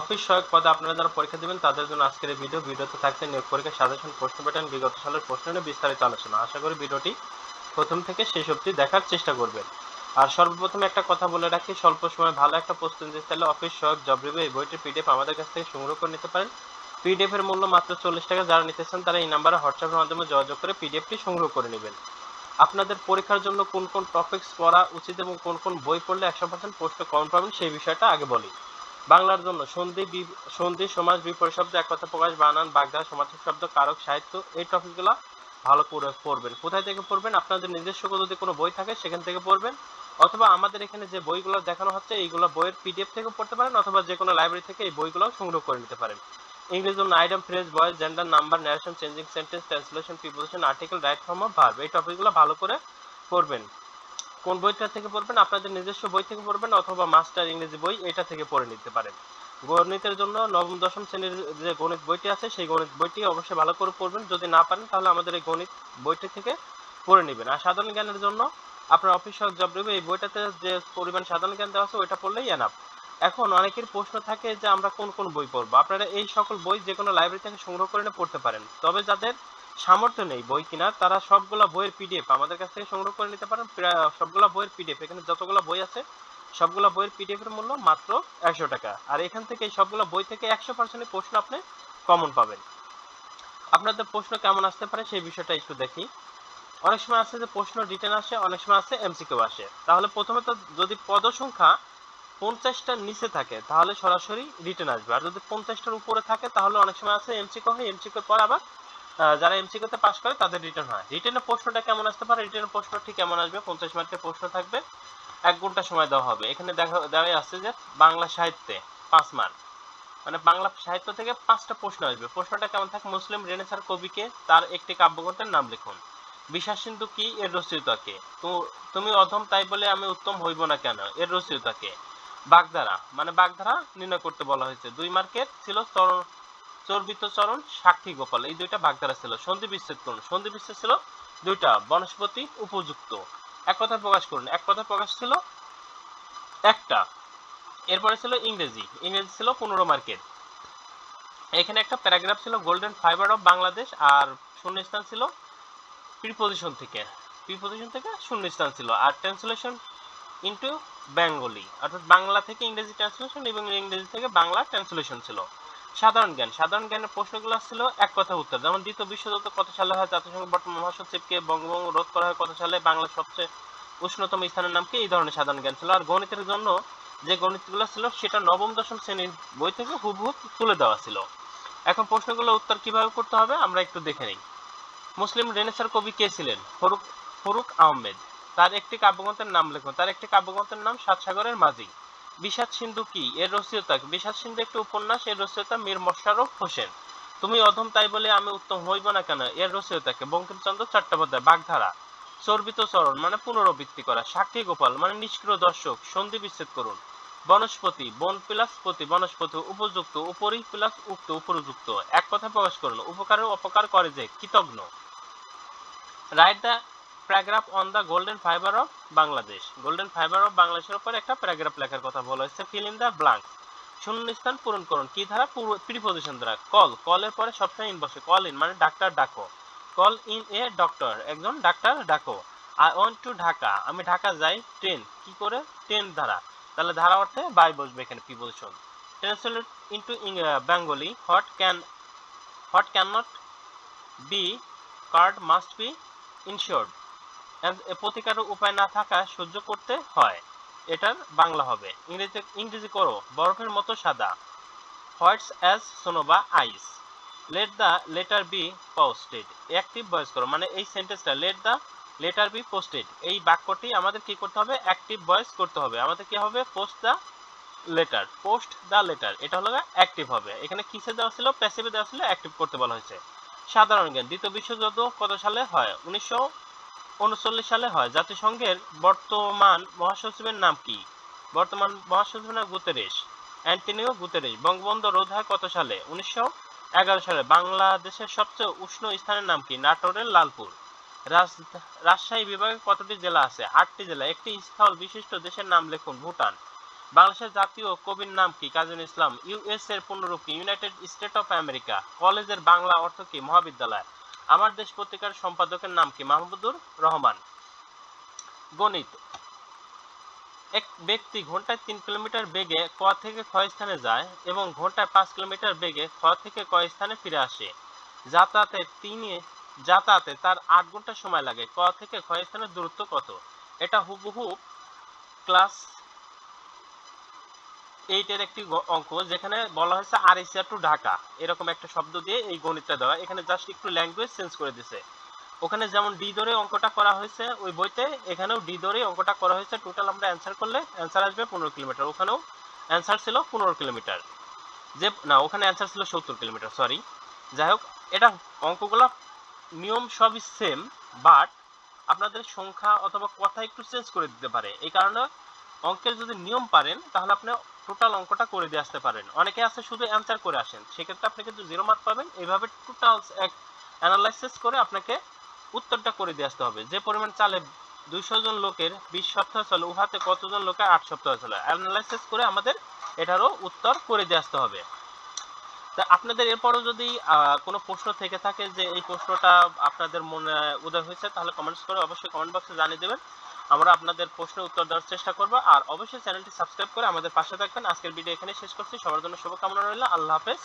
Office সহায়ক পদে আপনারা যারা পরীক্ষা দিবেন, তাদের জন্য আজকের এই ভিডিও। ভিডিওতে থাকছে নিয়োগ পরীক্ষা, সাজেশন, প্রশ্ন প্যাটার্ন বিগত সালের প্রশ্ন নিয়ে বিস্তারিত আলোচনা। আশা করি ভিডিওটি প্রথম থেকে শেষ অবধি দেখার চেষ্টা করবেন। আর সর্বপ্রথম একটা কথা বলে রাখি, স্বল্প সময় ভালো একটা প্রস্তুতি নিতে চাইলে অফিস সহায়ক জব রিভিউ এই বইটির পিডিএফ আমাদের কাছ থেকে সংগ্রহ করে নিতে পারেন। পিডিএফ এর মূল্য মাত্র চল্লিশ টাকা। যারা নিতে চান, তারা এই নাম্বারে হোয়াটসঅ্যাপের মাধ্যমে যোগাযোগ করে পিডিএফটি সংগ্রহ করে নেবেন। আপনাদের পরীক্ষার জন্য কোন কোন টপিকস পড়া উচিত এবং কোন কোন বই পড়লে একশো পার্সেন্ট প্রশ্ন কম পাবেন, সেই বিষয়টা আগে বলি। বাংলার জন্য সন্ধি সন্ধি, সমাজ বিপরীত শব্দ, এক কথা প্রকাশ, বানান বাগধারা সমার্থক শব্দ, কারক, সাহিত্য, এই টপিকগুলো ভালো করে পড়বেন। কোথায় থেকে পড়বেন? আপনাদের নিজস্ব যদি কোনো বই থাকে, সেখান থেকে পড়বেন। অথবা আমাদের এখানে যে বইগুলো দেখানো হচ্ছে, এইগুলো বইয়ের পিডিএফ থেকে পড়তে পারেন, অথবা যে কোনো লাইব্রেরি থেকে এই বইগুলো সংগ্রহ করে নিতে পারেন। ইংরেজি জন্য item phrase voice gender number narration changing sentence translation preposition article right form of verb এই টপিকগুলো ভালো করে পড়বেন। কোন বইটা থেকে পড়বেন? আপনাদের নিজস্ব বই থেকে পড়বেন অথবা মাস্টার ইংরেজি বই এটা থেকে পড়ে নিতে পারেন। গণিতের জন্য নবম, দশম শ্রেণির যে গণিত বইটি আছে, সেই গণিত বইটি অবশ্যই ভালো করে পড়বেন। যদি না পারেন, তাহলে আমাদের এই গণিত বইটি থেকে পড়ে নেবেন। আর সাধারণ জ্ঞানের জন্য আপনার অফিস জব রিভিউ, এই বইটাতে যে পরিমাণ সাধারণ জ্ঞান দেওয়া আছে, ওইটা পড়লেই এনাফ এখন অনেকের প্রশ্ন থাকে যে আমরা কোন কোন বই পড়ব? আপনারা এই সকল বই যে কোনো লাইব্রেরি থেকে সংগ্রহ করে পড়তে পারেন। তবে যাদের সামর্থ্য নেই বই কেনার। তারা সবগুলা বইয়ের পিডিএফ আমাদের কাছ থেকে সংগ্রহ করে নিতে পারেন। সবগুলা বইয়ের পিডিএফ এখানে যতগুলো বই আছে, সবগুলা বইয়ের পিডিএফ এর মূল্য মাত্র একশো টাকা। আর এখান থেকে সবগুলো বই থেকে একশো পার্সেন্ট প্রশ্ন আপনি কমন পাবেন। আপনাদের প্রশ্ন কেমন আসতে পারে সেই বিষয়টা একটু দেখি। অনেক সময় আছে যে প্রশ্ন রিটার্ন আসে, অনেক সময় আছে এমসিকিউ আসে। তাহলে প্রথমে তো যদি পদ সংখ্যা পঞ্চাশটার নিচে থাকে, তাহলে সরাসরি রিটার্ন আসবে। আর যদি পঞ্চাশটার উপরে থাকে, তাহলে অনেক সময় আছে এমসিকিউ হয় এমসিকিউ পর আবার যারা এমসিকিউতে পাস করে, তাদের রিটার্ন হয়। রিটার্নের প্রশ্নটা কেমন আসতে পারে? রিটার্নের প্রশ্ন ঠিক কেমন আসবে, পঞ্চাশ মার্কের প্রশ্ন থাকবে। এক ঘণ্টা সময় দেওয়া হবে। এখানে দেখা দেওয়া আছে যে বাংলা সাহিত্যে পাঁচ মার্ক মানে বাংলা সাহিত্য থেকে পাঁচটা প্রশ্ন আসবে। প্রশ্নটা কেমন থাকে? মুসলিম রেনেসার কবিকে তার একটি কাব্যগ্রন্থের নাম লিখুন। বিশ্বাস সিন্ধু কি? এর রচয়িতা কে? তুমি অধম, তাই বলে আমি উত্তম হইব না কেন? এর রচয়িতা কে? বাগধারা। মানে বাগধারা নির্ণয় করতে বলা হয়েছে। দুই মার্কের ছিল চর- চর্বিত চরণ, সাক্ষী গোপাল। এই দুইটা বাগধারা ছিল। সন্ধি বিচ্ছেদ করুন। সন্ধি বিচ্ছেদ ছিল দুইটা বনস্পতি উপযুক্ত। এক কথা প্রকাশ করুন। এক কথা প্রকাশ ছিল একটা। এরপরে ছিল ইংরেজি। ইংরেজি ছিল পনেরো মার্কের। এখানে একটা প্যারাগ্রাফ ছিল গোল্ডেন ফাইবার অফ বাংলাদেশ আর শূন্যস্থান ছিল প্রিপোজিশন থেকে। প্রিপোজিশন থেকে শূন্যস্থান ছিল। আর ট্রান্সলেশন ইন্টু বেঙ্গলি অর্থাৎ বাংলা থেকে ইংরেজি ট্রান্সলেশন এবং ইংরেজি থেকে বাংলা ট্রান্সলেশন ছিল। সাধারণ জ্ঞান। সাধারণ জ্ঞানের প্রশ্নগুলো ছিল এক কথা উত্তর। যেমন দ্বিতীয় বিশ্বযুদ্ধ কত সালে হয়? জাতিসংঘ বর্তমান মহাসচিবকে বঙ্গভঙ্গ রোধ করা হয় কত সালে? বাংলার সবচেয়ে উষ্ণতম স্থানের নাম কি? এই ধরনের সাধারণ জ্ঞান ছিল। আর গণিতের জন্য যে গণিতগুলো ছিল, সেটা নবম, দশম শ্রেণির বই থেকে হুবহু তুলে দেওয়া ছিল। এখন প্রশ্নগুলো উত্তর কীভাবে করতে হবে, আমরা একটু দেখে নিই। মুসলিম রেনেসার কবি কে ছিলেন? ফরুক ফরুক আহমেদ। তার একটি কাব্যগ্রন্থের নাম লিখুন। তার একটি কাব্যগ্রন্থের নাম সাত সাগরের মাঝি। বিষাদ সিন্ধু কি? এর রচয়িতা বিষাদ সিন্ধু একটি উপন্যাস, এর রচয়িতা মীর মোশাররফ হোসেন। তুমি অধম তাই বলে আমি উত্তম হইব না কেন? এর রচয়িতাকে বঙ্কিমচন্দ্র চট্টোপাধ্যায়, বাগধারা। চর্বিত চরণ মানে পুনরাবৃত্তি করা। সাক্ষী গোপাল মানে নিষ্ক্রিয় দর্শক। সন্ধি বিচ্ছেদ করুন। বনস্পতি, বন প্লাস পতি, বনস্পতি উপযুক্ত, উপরি প্লাস উক্ত উপযুক্ত এক কথা প্রকাশ করুন। উপকারের অপকার করে যে কৃতজ্ঞ write the paragraph on the golden fibre of Bangladesh golden fibre of বাংলাদেশের উপর একটা প্যারাগ্রাফ লেখার কথা বলা হয়েছে ফিল ইন দ্য ব্লাঙ্ক শূন্যস্থান পূরণ করুন। কি ধারা? প্রিপোজিশন দ্বারা কল কলের পরে সবসময় ইন বসে কল ইন মানে ডাক্তার ডাকো। কল ইন এ ডক্টর একজন ডাক্তার ডাকো। আই ওয়ান্ট টু ঢাকা আমি ঢাকা যাই ট্রেন কি করে? ট্রেন ধারা। তাহলে ধারা অর্থে বাই বসবে এখানে preposition translate into Bengali what can what cannot be cured must be endured প্রতিকারের উপায় না থাকা সহ্য করতে হয়। এটার বাংলা হবে। ইংরেজি ইংরেজি করো। বরফের মতো সাদা। হোয়াটস অ্যাজ সোনো বা আইস let the letter be posted active voice করো। মানে এই সেন্টেন্সটা let the letter be posted এই বাক্যটি আমাদের কি করতে হবে? অ্যাক্টিভ ভয়েস করতে হবে। আমাদের কি হবে? Post the letter post the letter এটা হলো অ্যাক্টিভ হবে। এখানে কিসে দেওয়া ছিল? প্যাসিভে দেওয়া ছিল। অ্যাক্টিভ করতে বলা হয়েছে। সাধারণ জ্ঞান। দ্বিতীয় বিশ্বযুদ্ধ কত সালে হয়? উনিশশো উনচল্লিশ সালে হয়। জাতিসংঘের বর্তমান মহাসচিবের নাম কি? বর্তমান মহাসচিবের নাম গুতেরেস অ্যান্টনিও গুতেরেস বঙ্গবন্ধু রোধ হয় কত সালে? উনিশশো এগারো সালে। বাংলাদেশের সবচেয়ে উষ্ণ স্থানের নাম কি? নাটোরের লালপুর। রাজশাহী বিভাগে কতটি জেলা আছে? আটটি জেলা। একটি স্থল বিশিষ্ট দেশের নাম লিখুন ভুটান। বাংলাদেশের জাতীয় কবির নাম কি? কাজী ইসলাম। ইউএস এর পূর্ণরূপ কি? United State of America. কলেজের বাংলা অর্থ কি? মহাবিদ্যালয়। আমার দেশ পত্রিকার সম্পাদকের নাম কি? মাহমুদুর রহমান। গণিত। এক ব্যক্তি ঘন্টায় তিন কিলোমিটার বেগে ক থেকে খ স্থানে যায় এবং ঘন্টায় পাঁচ কিলোমিটার বেগে খ থেকে ক স্থানে ফিরে আসে। যাতায়াতে তিনি, যাতায়াতে তার আট ঘণ্টা সময় লাগে। ক থেকে খ স্থানের দূরত্ব কত? এটা হুবহু ক্লাস এইটের একটি অঙ্ক যেখানে বলা হয়েছে আরিসিয়া টু ঢাকা। এরকম একটা শব্দ দিয়ে এই গণিতটা দেওয়া। এখানে জাস্ট একটু ল্যাঙ্গুয়েজ চেঞ্জ করে দিছে। ওখানে যেমন ডি ধরে অঙ্কটা করা হয়েছে ওই বইতে, এখানেও ডি ধরে অঙ্কটা করা হয়েছে। টোটাল আমরা অ্যান্সার করলে অ্যান্সার আসবে পনেরো কিলোমিটার। ওখানেও অ্যান্সার ছিল পনেরো কিলোমিটার। যে, না, ওখানে অ্যান্সার ছিল সত্তর কিলোমিটার সরি যাই হোক, এটা অঙ্কগুলো নিয়ম সবই সেম বাট আপনাদের সংখ্যা অথবা কথা একটু চেঞ্জ করে দিতে পারে। এই কারণে অঙ্কের যদি নিয়ম পারেন, তাহলে আপনি টোটাল অঙ্কটা করে দিয়ে আসতে পারেন। অনেকে আছে শুধু অ্যান্সার করে আসেন। সেক্ষেত্রে আপনি কিন্তু জিরো মার্ক পাবেন। এইভাবে টোটাল এক অ্যানালাইসিস করে আপনাকে উত্তরটা করে দিয়ে আসতে হবে। যে পরিমাণ চালে দুইশো জন লোকের বিশ সপ্তাহ চলে, উহাতে কতজন লোকের আট সপ্তাহ চলে? অ্যানালাইসিস করে আমাদের এটারও উত্তর করে দিয়ে আসতে হবে। তা আপনাদের এরপরও যদি কোনো প্রশ্ন থেকে থাকে যে এই প্রশ্নটা আপনাদের মনে উদয় হয়েছে, তাহলে কমেন্টস করে অবশ্যই কমেন্ট বক্সে জানিয়ে দেবেন। আমরা আপনাদের প্রশ্নের উত্তর দেওয়ার চেষ্টা করব। আর অবশ্যই চ্যানেলটি সাবস্ক্রাইব করে আমাদের পাশে থাকবেন। আজকের ভিডিও এখানে শেষ করছি। সবার জন্য শুভকামনা রইল। আল্লাহ হাফেজ।